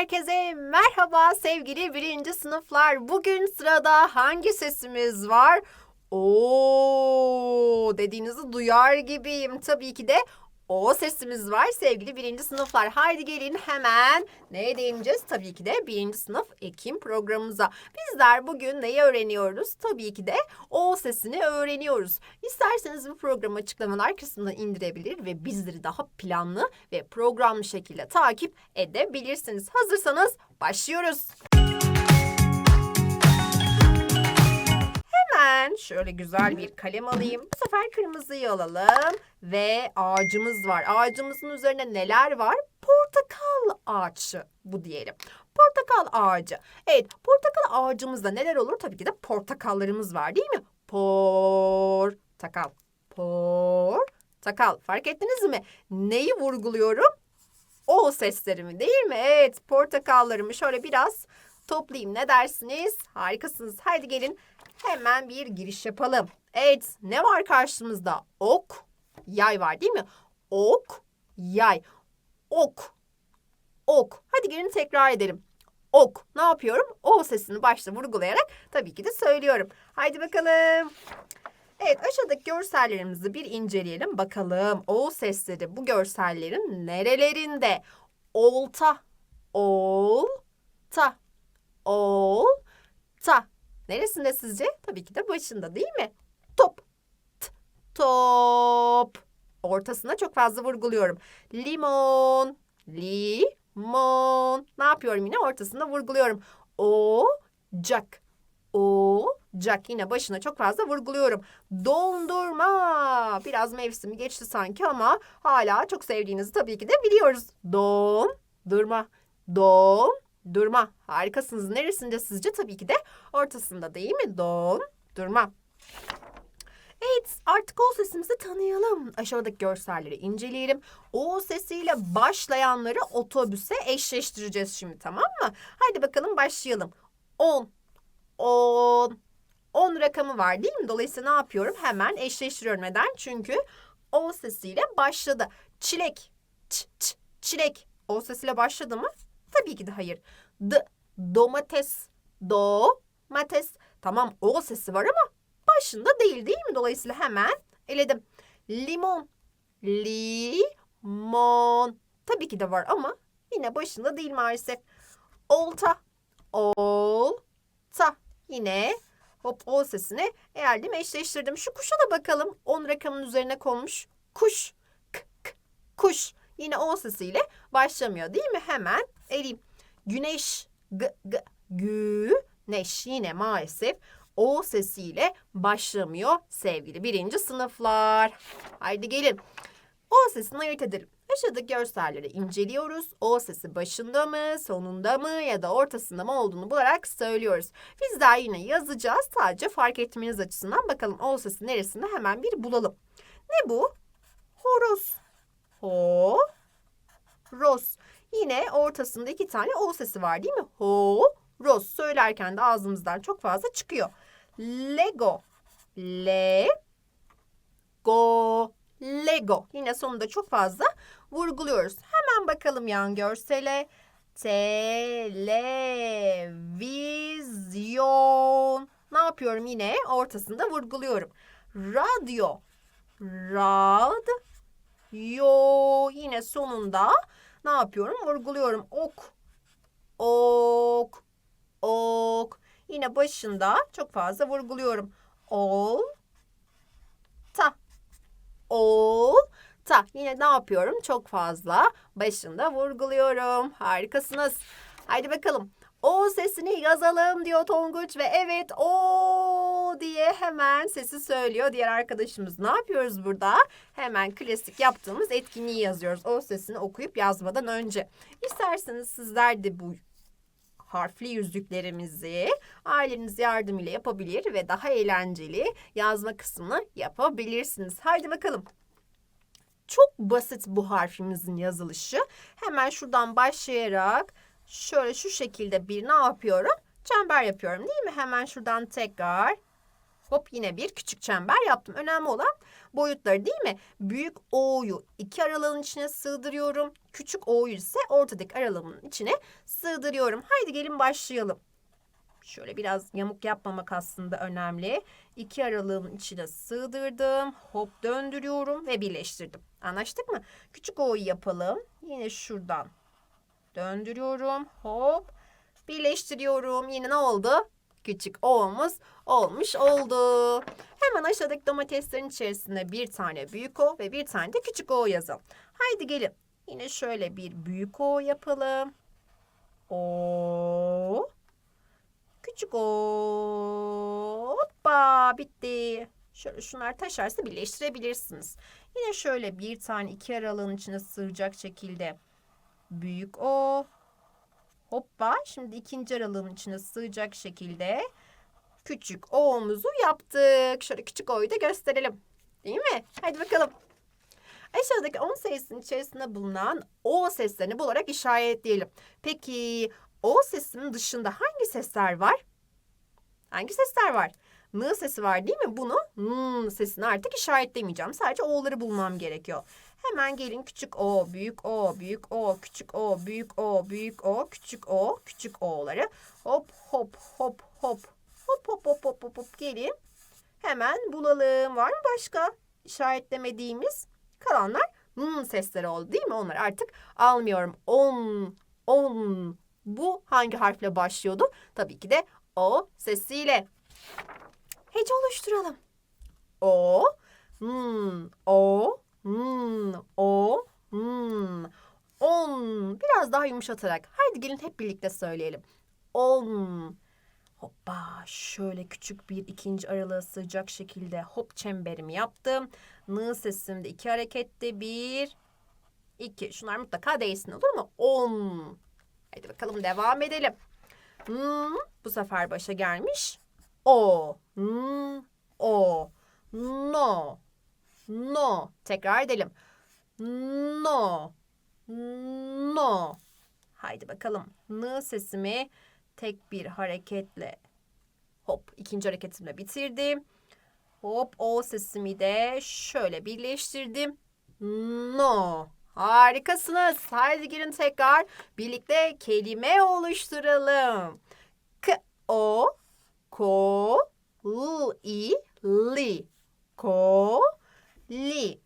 Herkese merhaba sevgili birinci sınıflar. Bugün sırada hangi sesimiz var? Oo dediğinizi duyar gibiyim. Tabii ki de o sesimiz var sevgili birinci sınıflar. Haydi gelin hemen neye değineceğiz? Tabii ki de birinci sınıf Ekim programımıza. Bizler bugün neyi öğreniyoruz? Tabii ki de o sesini öğreniyoruz. İsterseniz bu programı açıklamalar kısmına indirebilir ve bizleri daha planlı ve programlı şekilde takip edebilirsiniz. Hazırsanız başlıyoruz. Hemen şöyle güzel bir kalem alayım. Bu sefer kırmızıyı alalım ve ağacımız var. Ağacımızın üzerine neler var? Portakal ağaçı bu diyelim. Portakal ağacı. Evet, portakal ağacımızda neler olur? Tabii ki de portakallarımız var değil mi? Portakal. Portakal. Fark ettiniz mi? Neyi vurguluyorum? O seslerimi değil mi? Evet, portakallarımı şöyle biraz toplayayım. Ne dersiniz? Harikasınız. Haydi gelin hemen bir giriş yapalım. Evet, ne var karşımızda? Ok, yay var değil mi? Ok, yay. Ok, ok. Hadi gelin tekrar edelim. Ok. Ne yapıyorum? O sesini başta vurgulayarak tabii ki de söylüyorum. Haydi bakalım. Evet aşağıdaki görsellerimizi bir inceleyelim bakalım. O sesleri bu görsellerin nerelerinde? Olta, olta, olta. Neresinde sizce? Tabii ki de başında değil mi? Top, t, top. Ortasına çok fazla vurguluyorum. Limon, limon. Ne yapıyorum yine? Ortasında vurguluyorum. Ocak, ocak. Yine başına çok fazla vurguluyorum. Dondurma. Biraz mevsimi geçti sanki ama hala çok sevdiğinizi tabii ki de biliyoruz. Dondurma, dondurma. Harikasınız. Neresinde sizce? Tabii ki de ortasında değil mi? Dondurma. Evet artık o sesimizi tanıyalım. Aşağıdaki görselleri inceleyelim. O sesiyle başlayanları otobüse eşleştireceğiz şimdi tamam mı? Haydi bakalım başlayalım. 10, 10, 10 rakamı var değil mi? Dolayısıyla ne yapıyorum? Hemen eşleştiriyorum. Neden? Çünkü o sesiyle başladı. Çilek, ç, ç, çilek. O sesiyle başladı mı? Tabii ki de hayır. D, domates, domates. Tamam o sesi var ama başında değil değil mi? Dolayısıyla hemen eledim. Limon, limon. Tabii ki de var ama yine başında değil maalesef. Olta, olta. Yine hop o sesini eğerdim eşleştirdim. Şu kuşa da bakalım. 10 rakamın üzerine konmuş. Kuş, k, k, kuş. Yine o sesiyle başlamıyor değil mi? Hemen eleyim. Güneş, g, g, güneş. Yine maalesef o sesiyle başlamıyor sevgili birinci sınıflar. Haydi gelin. O sesini ayırt edelim. Aşağıdaki görselleri inceliyoruz. O sesi başında mı, sonunda mı ya da ortasında mı olduğunu bularak söylüyoruz. Bizler yine yazacağız. Sadece fark etmeniz açısından bakalım o sesi neresinde hemen bir bulalım. Ne bu? Horoz. Ho. Ros. Yine ortasında iki tane o sesi var değil mi? Ho. Ros. Söylerken de ağzımızdan çok fazla çıkıyor. Lego. Le. Go. Lego. Yine sonunda çok fazla vurguluyoruz. Hemen bakalım yan görsele. Televizyon. Ne yapıyorum yine? Ortasında vurguluyorum. Radyo. Rad. Yo. Yine sonunda ne yapıyorum? Vurguluyorum. Ok. Ok. Ok. Yine başında çok fazla vurguluyorum. Ol. Ta. Ol. Ta. Yine ne yapıyorum? Çok fazla başında vurguluyorum. Harikasınız. Haydi bakalım. O sesini yazalım diyor Tonguç ve evet o diye hemen sesi söylüyor diğer arkadaşımız. Ne yapıyoruz burada? Hemen klasik yaptığımız etkinliği yazıyoruz. O sesini okuyup yazmadan önce. İsterseniz sizler de bu harfli yüzlüklerimizi aileniz yardımıyla yapabilir ve daha eğlenceli yazma kısmını yapabilirsiniz. Haydi bakalım. Çok basit bu harfimizin yazılışı. Hemen şuradan başlayarak şöyle şu şekilde bir ne yapıyorum? Çember yapıyorum değil mi? Hemen şuradan tekrar hop yine bir küçük çember yaptım. Önemli olan boyutları değil mi? Büyük O'yu iki aralığın içine sığdırıyorum. Küçük O'yu ise ortadaki aralığın içine sığdırıyorum. Haydi gelin başlayalım. Şöyle biraz yamuk yapmamak aslında önemli. İki aralığın içine sığdırdım. Hop döndürüyorum ve birleştirdim. Anlaştık mı? Küçük O'yu yapalım. Yine şuradan döndürüyorum. Hop birleştiriyorum. Yine ne oldu? Küçük O'muz olmuş oldu. Hemen aşağıdaki domateslerin içerisine bir tane büyük O ve bir tane de küçük O yazalım. Haydi gelin. Yine şöyle bir büyük O yapalım. O. Küçük O. Hoppa bitti. Şöyle şunlar taşarsa birleştirebilirsiniz. Yine şöyle bir tane iki aralığın içine sığacak şekilde büyük O. Hoppa. Şimdi ikinci aralığın içine sığacak şekilde küçük O'muzu yaptık. Şöyle küçük O'yu da gösterelim. Değil mi? Hadi bakalım. Aşağıdaki 10 sayısının içerisinde bulunan O seslerini bularak işaretleyelim. Peki O sesinin dışında hangi sesler var? Hangi sesler var? N sesi var değil mi? Bunu N sesini artık işaretlemeyeceğim. Sadece O'ları bulmam gerekiyor. Hemen gelin küçük O, büyük O, büyük O, küçük O, büyük O, büyük O, küçük O, küçük O'ları. Hop hop hop hop. Hop hop hop hop hop hop gelin. Hemen bulalım. Var mı başka işaretlemediğimiz? Kalanlar n sesleri oldu değil mi? Onları artık almıyorum. On, on. Bu hangi harfle başlıyordu? Tabii ki de o sesiyle. Hece oluşturalım. O, n, o, n, o, n. On. Biraz daha yumuşatarak. Haydi gelin hep birlikte söyleyelim. On. Hoppa şöyle küçük bir ikinci aralığa sığacak şekilde hop çemberimi yaptım. N sesimde iki harekette bir, iki. Şunlar mutlaka değilsin olur mu? On. Hadi bakalım devam edelim. Hmm, bu sefer başa gelmiş. O. Hmm, o. No. No. Tekrar edelim. No. No. Haydi bakalım. N sesimi tek bir hareketle hop ikinci hareketimle bitirdim. Hop o sesimi de şöyle birleştirdim. No. Harikasınız. Haydi gelin tekrar birlikte kelime oluşturalım. K o ko l i li ko li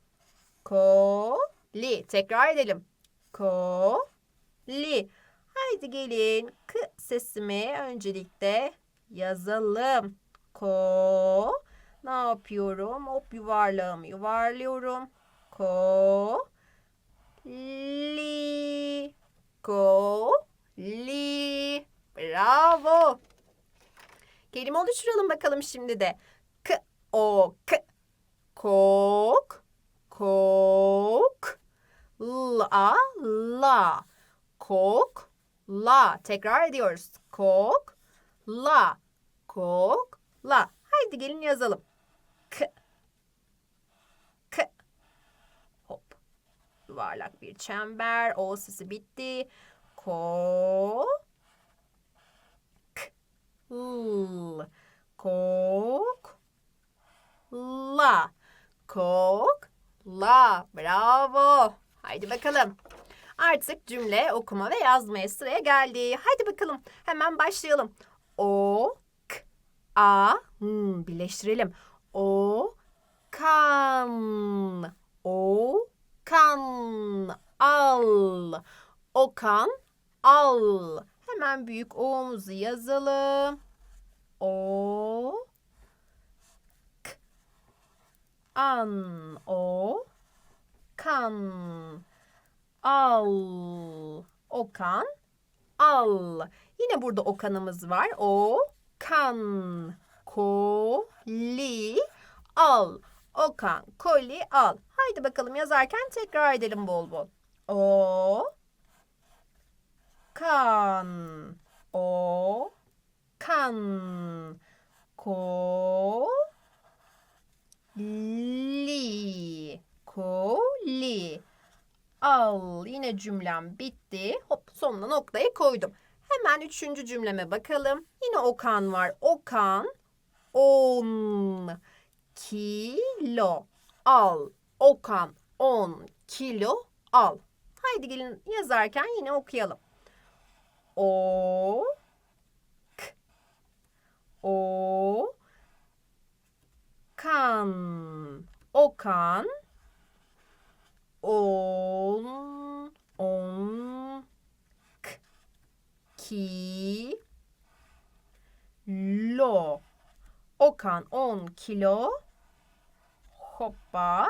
ko li tekrar edelim. Ko li Haydi gelin k sesimi öncelikle yazalım. Ko. Ne yapıyorum? Hop yuvarlağımı yuvarlıyorum. Ko. Li. Ko. Li. Bravo. Kelime oluşturalım bakalım şimdi de. K. O. K. Kok. Kok. La. La. Kok la. Tekrar ediyoruz. Kok, la. Kok, la. Haydi gelin yazalım. K. K. Hop. Yuvarlak bir çember. O sesi bitti. Ko. K. L. Kok. La. Kok. La. Bravo. Haydi bakalım. Artık cümle okuma ve yazmaya sıraya geldi. Haydi bakalım hemen başlayalım. O, k, a, n birleştirelim. O, kan, o, kan, al, okan, al. Hemen büyük O'muzu yazalım. O, k, an, o, kan al. Okan al. Yine burada okanımız var. O kan koli al. Okan koli al. Haydi bakalım yazarken tekrar edelim bol bol. O kan o kan ko li koli al. Yine cümlem bitti. Hop sonuna noktayı koydum. Hemen üçüncü cümleme bakalım. Yine Okan var. Okan on kilo. Al. Okan 10 kilo al. Haydi gelin yazarken yine okuyalım. O k o kan okan on on k ki lo okan 10 kilo hoppa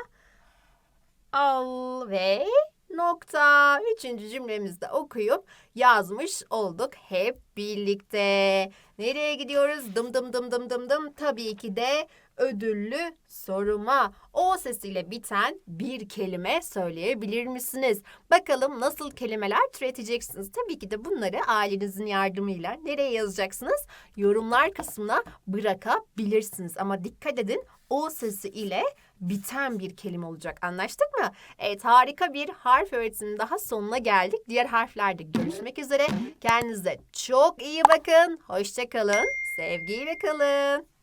al ve nokta. Üçüncü cümlemizde okuyup yazmış olduk hep birlikte. Nereye gidiyoruz? Dım dım dım dım dım dım. Tabii ki de ödüllü soruma. O sesiyle biten bir kelime söyleyebilir misiniz? Bakalım nasıl kelimeler türeteceksiniz? Tabii ki de bunları ailenizin yardımıyla nereye yazacaksınız? Yorumlar kısmına bırakabilirsiniz. Ama dikkat edin o sesi ile biten bir kelime olacak. Anlaştık mı? Evet harika bir harf öğretiminin daha sonuna geldik. Diğer harflerde görüşmek üzere. Kendinize çok iyi bakın. Hoşça kalın. Sevgiyle kalın.